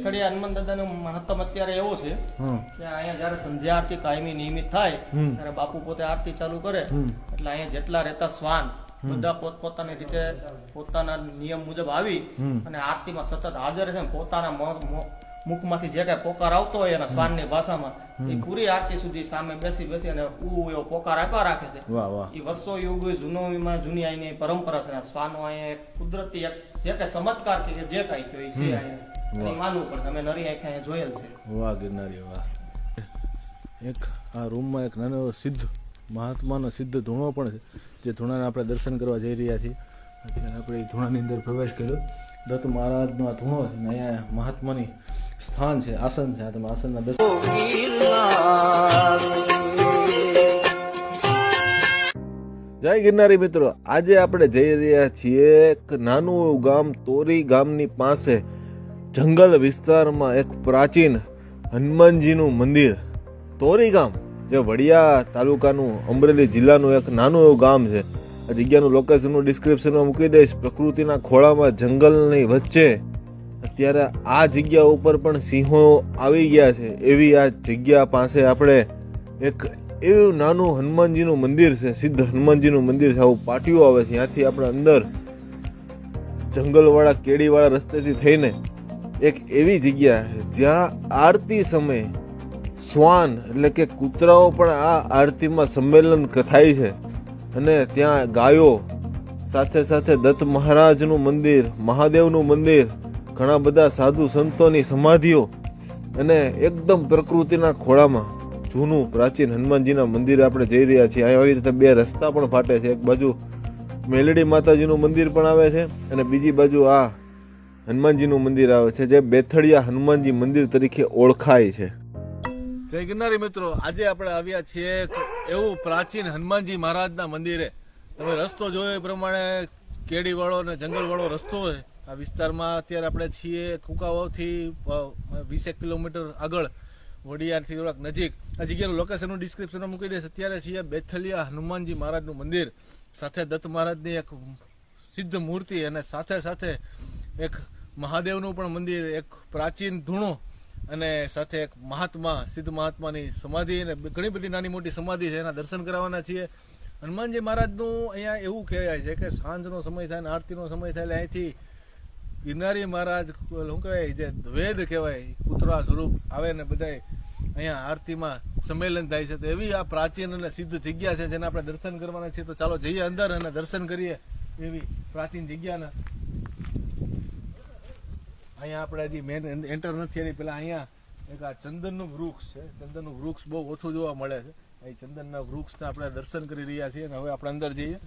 બેથડિયા હનુમાન દાદાનું મહત્તમ અત્યારે એવો છે કે અહીંયા જ્યારે સંધ્યા આરતી કાયમી નિયમિત થાય ત્યારે બાપુ પોતે આરતી ચાલુ કરે. એટલે અહીંયા જેટલા રહેતા શ્વાન બધા પોતપોતાની રીતે પોતાના નિયમ મુજબ આવી અને આરતીમાં સતત હાજર છે પોતાના મુખમાંથી જે કાંઈ પોકાર આવતો હોય એના શ્વાનની ભાષામાં એ પૂરી આરતી સુધી સામે બેસી બેસી અને ઉ એવો પોકાર આપ્યા રાખે છે. એ વર્ષો યુગ જૂનોમાં જૂની આઈની પરંપરા છે. શ્વાનો અહીંયા કુદરતી એક જે કઈ ચમત્કાર કે જે કઈ કયો છે અહીંયા. માનવું પડે. તમે નરી આંખે અહીંયા જોયેલ છે. વાહ ગિરનારી વાહ. એક આ રૂમમાં એક નાનો સિદ્ધ મહાત્માનો સિદ્ધ ધૂણો પણ છે જે ધૂણાને આપણે દર્શન કરવા જઈ રહ્યા છીએ. અત્યારે આપણે ધૂણાની અંદર પ્રવેશ કર્યો. દત્ત મહારાજનો આ ધૂણો છે અને અહીંયા મહાત્માની સ્થાન છે આસન છે. આ તમે આસનના દર્શન જય ગિરનારી મિત્રો. આજે આપણે જઈ રહ્યા છીએ એક નાનું ગામ તોરી ગામની પાસે. જંગલ વિસ્તારમાં એક પ્રાચીન હનુમાનજીનું મંદિર, તોરી ગામ, જે વડિયા તાલુકાનું અમરેલી જિલ્લાનું એક નાનું એવું ગામ છે. આ જગ્યાનું લોકેશનનું ડિસ્ક્રિપ્શનમાં મૂકી દઈશ. પ્રકૃતિના ખોળામાં જંગલની વચ્ચે અત્યારે આ જગ્યા ઉપર પણ સિંહો આવી ગયા છે. એવી આ જગ્યા પાસે આપણે એક એવું નાનું હનુમાનજીનું મંદિર છે. સિદ્ધ હનુમાનજીનું મંદિર છે. આવું પાટિયું આવે છે. ત્યાંથી આપણે અંદર જંગલવાળા, કેડીવાળા રસ્તેથી થઈને એક એવી જગ્યા જ્યાં આરતી સમયે શ્વાન, એટલે કે કૂતરાઓ પણ આ આરતીમાં સંમેલન થાય છે. અને ત્યાં ગાયો, સાથે સાથે દત્ત મહારાજનું મંદિર, મહાદેવનું મંદિર, ઘણા બધા સાધુ સંતોની સમાધિઓ, અને એકદમ પ્રકૃતિના ખોળામાં જૂનું પ્રાચીન હનુમાનજીના મંદિરે આપણે જઈ રહ્યા છીએ. આવી રીતે બે રસ્તા પણ ફાટે છે. એક બાજુ મેલડી માતાજીનું મંદિર પણ આવે છે અને બીજી બાજુ આ હનુમાનજીનું મંદિર આવે છે, જે બેથડિયા હનુમાનજી મંદિર તરીકે ઓળખાય છે. જય ગિરનારી મિત્રો, આજે આપણે આવ્યા છીએ એવું પ્રાચીન હનુમાનજી મહારાજના મંદિરે. તમે રસ્તો જોયો એ પ્રમાણે કેડીવાળો અને જંગલવાળો રસ્તો છે આ વિસ્તારમાં અત્યારે આપણે છીએ કુકાવાવથી વીસેક કિલોમીટર આગળ, વડિયારથી થોડાક નજીક. આ જગ્યાનું લોકેશનનું ડિસ્ક્રિપ્શનમાં મૂકી દઈશ. અત્યારે છીએ બેથલિયા હનુમાનજી મહારાજનું મંદિર. સાથે દત્ત મહારાજની એક સિદ્ધ મૂર્તિ અને સાથે સાથે એક મહાદેવનું પણ મંદિર, એક પ્રાચીન ધૂણો અને સાથે એક મહાત્મા, સિદ્ધ મહાત્માની સમાધિ અને ઘણી બધી નાની મોટી સમાધિ છે, એના દર્શન કરાવવાના છીએ. હનુમાનજી મહારાજનું અહીંયા એવું કહેવાય છે કે સાંજનો સમય થાય અને આરતીનો સમય થાય એટલે અહીંથી ગિરનારી મહારાજ, શું કહેવાય, જે દ્વેદ કહેવાય, કૂતરા સ્વરૂપ આવે ને બધાય અહીંયા આરતીમાં સંમેલન થાય છે. તો એવી આ પ્રાચીન અને સિદ્ધ જગ્યા છે જેને આપણે દર્શન કરવાના છીએ. તો ચાલો જઈએ અંદર અને દર્શન કરીએ એવી પ્રાચીન જગ્યાના. અહીંયા આપણે હજી મેન એન્ટર નથી એની પેલા અહીંયા એક આ ચંદનનું વૃક્ષ છે. ચંદનનું વૃક્ષ બહુ ઓછું જોવા મળે છે. અહીં ચંદનના વૃક્ષના આપણે દર્શન કરી રહ્યા છીએ અને હવે આપણે અંદર જઈએ.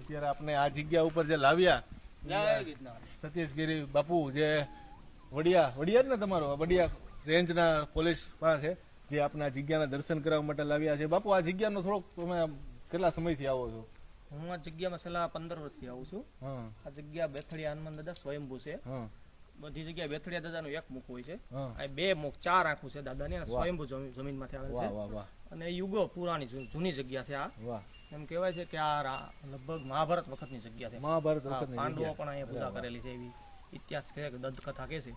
અત્યારે આપણે આ જગ્યા ઉપર જે લાવ્યા સતીશગીરી બાપુ જે વડિયા વડિયા જ ને તમારો? વડિયા રેન્જના પોલીસ પાસે જે આપણે જગ્યાના દર્શન કરવા માટે લાવ્યા છે. બાપુ આ જગ્યાનો થોડોક તમે કેટલા સમયથી આવો છો? હું આ જગ્યામાં છેલ્લા પંદર વર્ષથી આવું છું. આ જગ્યા બેથડિયા હનુમાન દાદા સ્વયંભૂ છે. બધી જગ્યાએ બેથડિયા દાદાનું એક મુખ હોય છે. આ બે મુખ ચાર આંખું છે દાદાની અને સ્વયંભૂ જમીન જમીનમાંથી આવેલ વાહ છે અને યુગો પુરાણી જૂની જગ્યા છે આ. એમ કહેવાય છે કે આ લગભગ મહાભારત વખતની જગ્યા છે. મહાભારત પાંડવો પણ અહીંયા પૂજા કરેલી છે એવી. ઇતિહાસ કહે કે દંત કહે છે.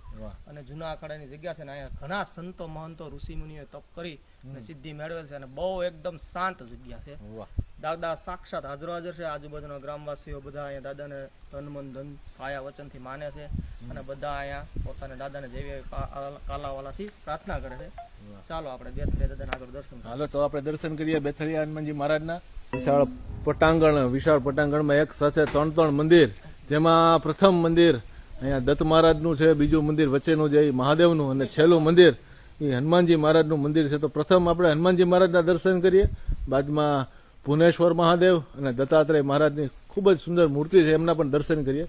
અને જૂના અખાડાની જગ્યા છે ને અહીંયા ઘણા સંતો મહંતો ઋષિ મુનિઓએ તપ કરી અને સિદ્ધિ મેળવેલ છે અને બહુ એકદમ શાંત જગ્યા છે. વાહ. દાદા સાક્ષાત હાજરો હાજર છે. આજુબાજુના ગ્રામવાસીઓ બધા અહીંયા દાદાને તન મન ધન કાયા વચનથી માને છે અને બધા અહીંયા પોતાના દાદાને જેવી કાલાવાલાથી પ્રાર્થના કરે છે. ચાલો આપણે બે બે દાદાના આગળ દર્શન ચાલો હાલો તો આપણે દર્શન કરીએ બેથરિયા હનુમાનજી મહારાજના. વિશાળ પટાંગણ વિશાળ પટાંગણમાં એક સાથે ત્રણ ત્રણ મંદિર જેમાં પ્રથમ મંદિર અહીંયા દત્ત મહારાજનું છે, બીજું મંદિર વચ્ચેનું જે મહાદેવનું અને છેલ્લું મંદિર, એ હનુમાનજી મહારાજનું મંદિર છે. તો પ્રથમ આપણે હનુમાનજી મહારાજના દર્શન કરીએ. બાદમાં ભુવનેશ્વર મહાદેવ અને દત્તાત્રેય મહારાજની ખૂબ જ સુંદર મૂર્તિ છે, એમના પણ દર્શન કરીએ.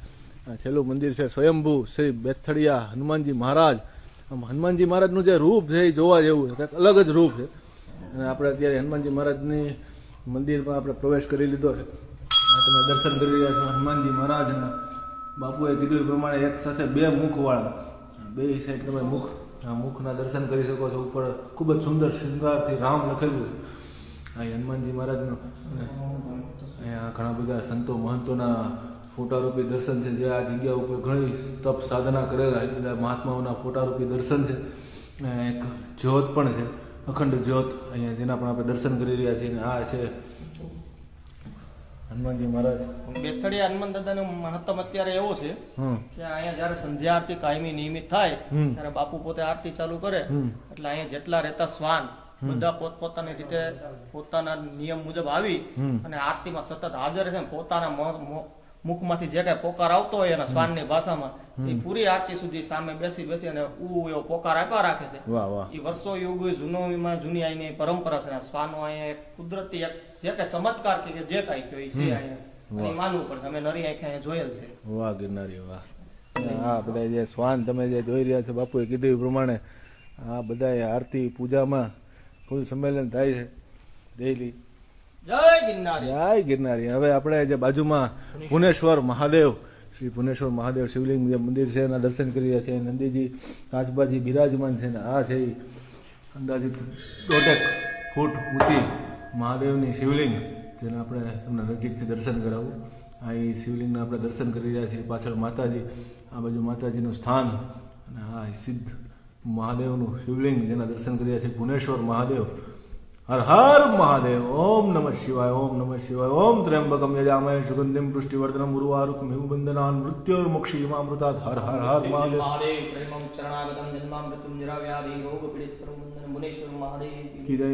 છેલ્લું મંદિર છે સ્વયંભૂ શ્રી બેથડિયા હનુમાનજી મહારાજ. આમ હનુમાનજી મહારાજનું જે રૂપ છે એ જોવા જેવું છે અલગ જ રૂપ છે. અને આપણે અત્યારે હનુમાનજી મહારાજની મંદિરમાં આપણે પ્રવેશ કરી લીધો છે. તમે દર્શન કરી રહ્યા છો, હનુમાનજી મહારાજના બાપુએ કીધું એ પ્રમાણે એક સાથે બે મુખવાળા. બે સાઈડ તમે મુખ મુખના દર્શન કરી શકો છો. ઉપર ખૂબ જ સુંદર શૃંગારથી રામ લખેલું. આ હનુમાનજી મહારાજનું. અહીંયા ઘણા બધા સંતો મહંતોના ફોટારૂપી દર્શન છે. જે આ જગ્યા ઉપર ઘણી તપ સાધના કરેલા બધા મહાત્માઓના ફોટારૂપી દર્શન છે. એક જ્યોત પણ છે. અખંડ જ્યોત. અહીંયા જેના પણ આપણે દર્શન કરી રહ્યા છીએ. આ છે હનુમાનજી મહારાજ. બેથડીયા હનુમાન દાદાનું મહત્તમ અત્યારે એવો છે કે અહીંયા જ્યારે સંધ્યા આરતી કાયમી નિયમિત થાય ત્યારે બાપુ પોતે આરતી ચાલુ કરે એટલે અહીંયા જેટલા રહેતા શ્વાન બધા પોતપોતાની રીતે પોતાના નિયમ મુજબ આવી અને આરતીમાં સતત હાજર છે પોતાના મુખમાંથી જે કાંઈ પોકાર આવતો હોય એના શ્વાનની ભાષામાં એ પૂરી આરતી સુધી સામે બેસી બેસી અને ઉ એવો પોકાર આપ્યા રાખે છે. વાહ વાહ. એ વર્ષો યુગ જૂનોમાં જૂની અહીંની પરંપરા છે શ્વાનો અહીંયા એક કુદરતી એક જે કાંઈ ચમત્કાર કે જે કાંઈ કયો એ છે અહીંયા અને માનવું પડે અમે નરી આંખે અહીંયા જોયેલ છે. વાહ ગિરનારી વાહ. આ બધા જે શ્વાન તમે જે જોઈ રહ્યા છો બાપુએ કીધું એ પ્રમાણે આ બધા આરતી પૂજામાં ફૂલ સંમેલન થાય છે ડેઈલી જય ગિરનારી. હવે આપણે જે બાજુમાં ભુવનેશ્વર મહાદેવ શ્રી ભુવનેશ્વર મહાદેવ શિવલિંગ જે મંદિર છે એના દર્શન કરી રહ્યા છે નંદીજી કાચબાજી બિરાજમાન છે ને આ છે અંદાજિત દોઢેક ફૂટ ઊંચી મહાદેવની શિવલિંગ જેને આપણે તમને નજીકથી દર્શન કરાવું. આ એ શિવલિંગના આપણે દર્શન કરી રહ્યા છીએ પાછળ માતાજી. આ બાજુ માતાજીનું સ્થાન અને આ સિદ્ધ મહાદેવનું શિવલિંગ જેના દર્શન કરી રહ્યા છીએ ભુવનેશ્વર મહાદેવ. હર હર મહાદેવ ઓમ નમઃ શિવાય ઓમ નમઃ શિવાય ઓમ ત્ર્યંબકમ યજામય સુગંધિમ પુષ્ટિવર્ધનમ ઉર્વારુકમ હિમબંધનાન મૃત્યુર્મુક્ષીમામૃતાત હર હર હર મહાદેવ પ્રેમમ ચરણાગતમ જન્મામૃત્યુમ નિરાવ્યાધિ રોગ પીડિત મુનેશ્વર મહાદેવ કી જય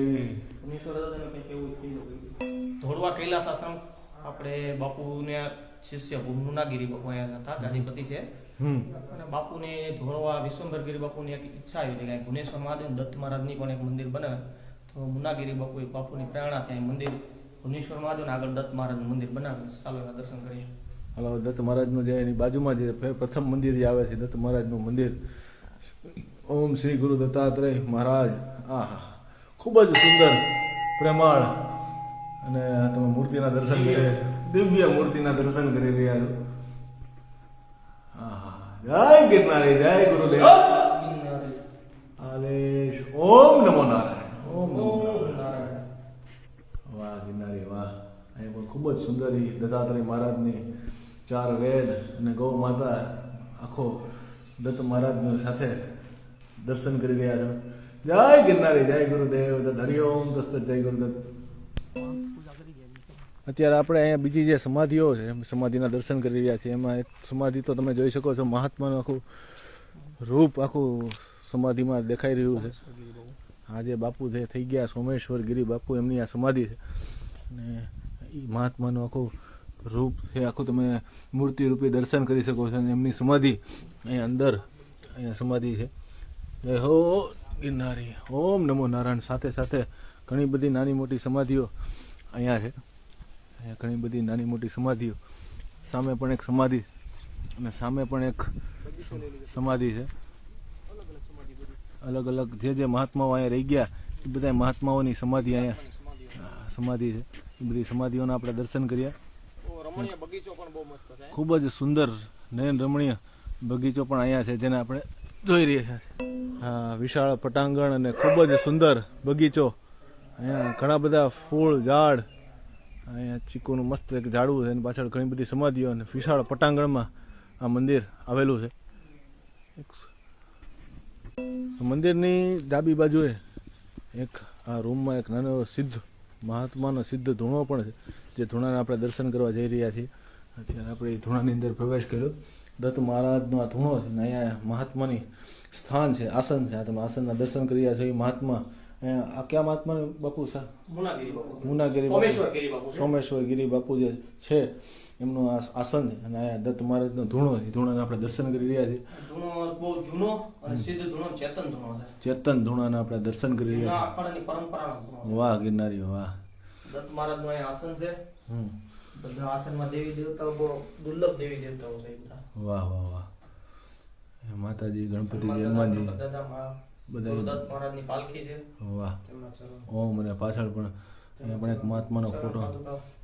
મુનેશ્વર દાદાને કંઈક એવું કહી ધોળવા કૈલાસ આશ્રમ આપણે બાપુને શિષ્ય ભૂમનુનાગીરી બાપુ અહીંયા હતા ગાદીપતિ છે. હમ. અને બાપુને ધોળવા વિશ્વંભરગીરી બાપુની એક ઈચ્છા આવી હતી કે ભુવનેશ્વર મહાદેવ દત્ત મહારાજની પણ એક મંદિર બને તો મુનાગીરી બાપુ બાપુની પ્રેરણા ત્યાં મંદિર ભુવનેશ્વર મહાદેવ ને આગળ દત્ત મહારાજનું મંદિર બનાવ્યું. ચાલો એના દર્શન કરીએ. હાલો દત્ત મહારાજનું જે એની બાજુમાં જે પ્રથમ મંદિર જે આવે છે દત્ત મહારાજનું મંદિર. ઓમ શ્રી ગુરુ દત્તાત્રેય મહારાજ. આહા ખૂબ જ સુંદર પ્રેમાળ. અને તમે મૂર્તિના દર્શન કરી દિવ્ય મૂર્તિના દર્શન કરી રહ્યા છો. આહા જય ગિરનારી જય ગુરુદેવ. આલેશ ઓમ નમો નારાયણ ઓમ નમો ઓમ નારાયણ નારાયણ. વાહ ગિરનારી વાહ અહીંયા પણ ખૂબ જ સુંદર ઈ દત્તાત્રેય મહારાજની ચાર વેદ અને ગૌ માતા આખો દત્ત મહારાજની સાથે દર્શન કરી રહ્યા છો. જય ગિરનારી, જય ગુરુદેવ હરિઓમ દસ્ત જય ગુરુદત્ત. અત્યારે આપણે અહીંયા બીજી જે સમાધિઓ છે સમાધિના દર્શન કરી રહ્યા છીએ. એમાં એક સમાધિ તો તમે જોઈ શકો છો, મહાત્માનું આખું રૂપ આખું સમાધિમાં દેખાઈ રહ્યું છે. આ જે બાપુ થઈ ગયા, સોમેશ્વર ગિરી બાપુ એમની આ સમાધિ છે. અને એ મહાત્માનું આખું રૂપ છે, આખું તમે મૂર્તિ રૂપે દર્શન કરી શકો છો અને એમની સમાધિ અહીંયા અંદર અહીંયા સમાધિ છે. જય હો ગિરનારી ઓમ નમો નારાયણ. સાથે સાથે ઘણી બધી નાની મોટી સમાધિઓ અહીંયા છે. અહીંયા ઘણી બધી નાની મોટી સમાધિઓ. સામે પણ એક સમાધિ અને સામે પણ એક સમાધિ છે. અલગ અલગ જે જે મહાત્માઓ અહીંયા રહી ગયા, એ બધા મહાત્માઓની સમાધિ અહીંયા સમાધિ છે. એ બધી સમાધિઓના આપણે દર્શન કર્યા. બગીચો પણ બહુ મસ્ત છે. ખૂબ જ સુંદર નયન રમણીય બગીચો પણ અહીંયા છે જેને આપણે જોઈ રહ્યા છે. હા વિશાળ પટાંગણ અને ખૂબ જ સુંદર બગીચો. અહીંયા ઘણા બધા ફૂલ ઝાડ અહીંયા ચીકુનું મસ્ત એક ઝાડવું છે એની પાછળ ઘણી બધી સમાધિઓ અને વિશાળ પટાંગણમાં આ મંદિર આવેલું છે. મંદિરની ડાબી બાજુએ એક આ રૂમમાં એક નાનો સિદ્ધ મહાત્માનો સિદ્ધ ધૂણો પણ છે જે ધૂણાને આપણે દર્શન કરવા જઈ રહ્યા છીએ. અત્યારે આપણે એ ધૂણાની અંદર પ્રવેશ કર્યો. દત્ત મહારાજનો આ ધૂણો છે અને અહીંયા મહાત્માની સ્થાન છે આસન છે. આ તમે આસનના દર્શન કરી રહ્યા છો એ મહાત્મા. અહીંયા આ કયા મહાત્મા બાપુ સાહેબ મુનાગીરી બાપુ. સોમેશ્વર ગિરી બાપુ જે છે. એમનું આ આસન છે. અને આ દત્ત મહારાજનો ધૂણો છે. ધૂણાને આપણે દર્શન કરી રહ્યા છીએ. ધૂણો બહુ જૂનો અને સિદ્ધ ધૂણો ચેતન ધૂણો છે. ચેતન ધૂણાને આપણે દર્શન કરી રહ્યા છીએ. પરંપરાનો વાહ ગિરનારી વાહ. દત્ત મહારાજનું અહીંયા આસન છે. બધા આસનમાં દેવી દેવતાઓ બહુ દુર્લભ દેવી દેવતાઓ છે વાહ વાહ વાહ. માતાજી ગણપતિ હનુમાનજી. બધા ગુરુદત્ત મહારાજની પાલખી છે. વાહ. ઓમ અને પાછળ પણ અહીંયા પણ એક મહાત્માનો ફોટો.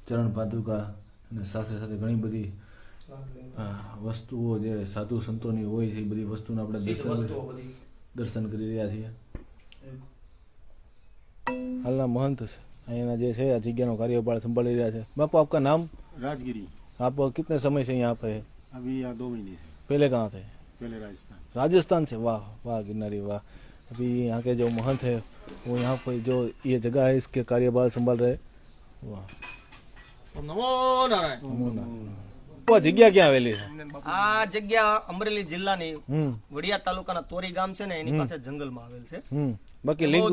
ચરણ પાદુકા. અને સાથે સાથે ઘણી બધી નાગલિંગ. આ, વસ્તુઓ જે સાધુ સંતોની હોય છે એ બધી વસ્તુને આપણે સિદ્ધ દર્શન વસ્તુઓ બધી દર્શન કરી રહ્યા છીએ હાલના મહંત અહીંયાના જે છે આ જગ્યાનો કાર્યભાર સંભાળી રહ્યા છે બાપુ આપકા નામ राजगिरी आप कितने समय से यहाँ पे है अभी यहाँ दो महीने से पहले कहाँ थे पहले राजस्थान राजस्थान से वाह वाह गिरनारी वाह अभी यहाँ के जो महंत है वो यहाँ पर जो ये जगह है इसके कार्यभार संभाल रहे वाह નમો નારાયણ. આ જગ્યા ક્યાં આવેલી છે? આ જગ્યા અમરેલી જિલ્લાની વડિયા તાલુકાના તોરી ગામ છે ને એની પાસે જંગલમાં આવેલ છે. બાકી લિંક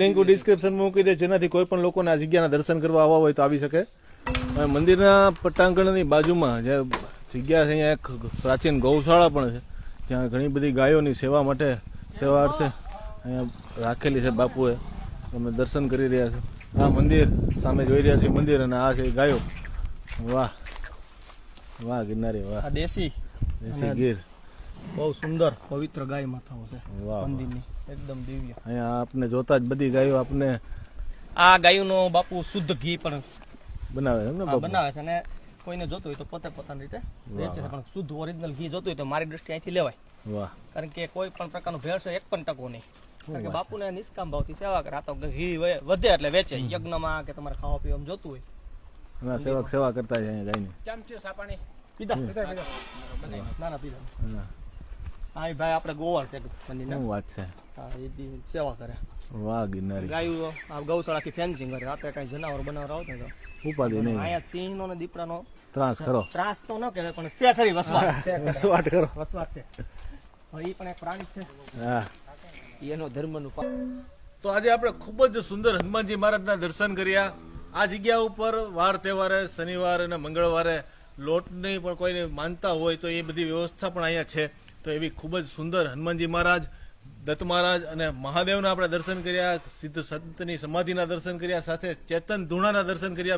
લિંક ડિસ્ક્રિપ્શનમાં મૂકી દે જેનાથી કોઈ પણ લોકોને આ જગ્યાના દર્શન કરવા આવવા હોય તો આવી શકે. અને મંદિરના પટાંગણની બાજુમાં જે જગ્યા છે અહીંયા એક પ્રાચીન ગૌશાળા પણ છે. જ્યાં ઘણી બધી ગાયોની સેવા માટે સેવા અર્થે અહીંયા રાખેલી છે બાપુએ. અમે દર્શન કરી રહ્યા છે આ મંદિર સામે જોઈ રહ્યા છીએ મંદિર અને આ છે ગાયો. વાહ. વાહ ગિરનારી વાહ. આ દેશી દેશી ગીર. બહુ સુંદર પવિત્ર ગાય માતાઓ છે. વાહ મંદિરની એકદમ દિવ્ય. અહીંયા આપને જોતા જ બધી ગાયો આપને આ ગાયનો બાપુ શુદ્ધ ઘી પણ બનાવે છે એમ ને બનાવે છે અને કોઈને જોતું હોય તો પોતે પોતાની રીતે વેચે છે પણ શુદ્ધ ઓરિજિનલ ઘી જોતું હોય તો મારી દ્રષ્ટિએ અહીંથી લેવાય. વાહ. કારણ કે કોઈ પણ પ્રકારનું ભેળસેળ એક પણ ટકો નહીં. કારણ કે બાપુને નિષ્કામ ભાવથી સેવા કરે. આ તો ઘી વધે એટલે વેચે. યજ્ઞમાં કે તમારે ખાવા પીવામાં જોતું હોય. ના સેવક સેવા કરતા છે અહીંયા સાપાણી? પીધા ના ના પીધા. હા. ભાઈ આપણે ગોવાળ છે શું વાત છે? હા એ સેવા કરે. વાહ ગિરનારી. ગાયું આ ગૌશાળા થી ફેન્સિંગ કરે. આપણે કઈ જનાવર બનાવર આવતા તો. ઉપાધિ નહીં. અહીંયા સિંહનો ને દીપડાનો ત્રાસ કરો ત્રાસ તો ન કહેવાય પણ છે ખરી વસવાટ. વસવાટ કરો. વસવાટ છે. એ પણ એક પ્રાણી છે. હા. એનો ધર્મનું તો આજે આપણે ખૂબ જ સુંદર હનુમાનજી મહારાજના દર્શન કર્યા. આ જગ્યા ઉપર વાર તહેવારે, શનિવારે અને મંગળવારે લોટની પણ કોઈને માનતા હોય તો એ બધી વ્યવસ્થા પણ અહીંયા છે. તો એવી ખૂબ જ સુંદર હનુમાનજી મહારાજ, દત્ત મહારાજ અને મહાદેવના આપણે દર્શન કર્યા સિદ્ધ સંતની સમાધિના દર્શન કર્યા, સાથે ચેતન ધૂણાના દર્શન કર્યા.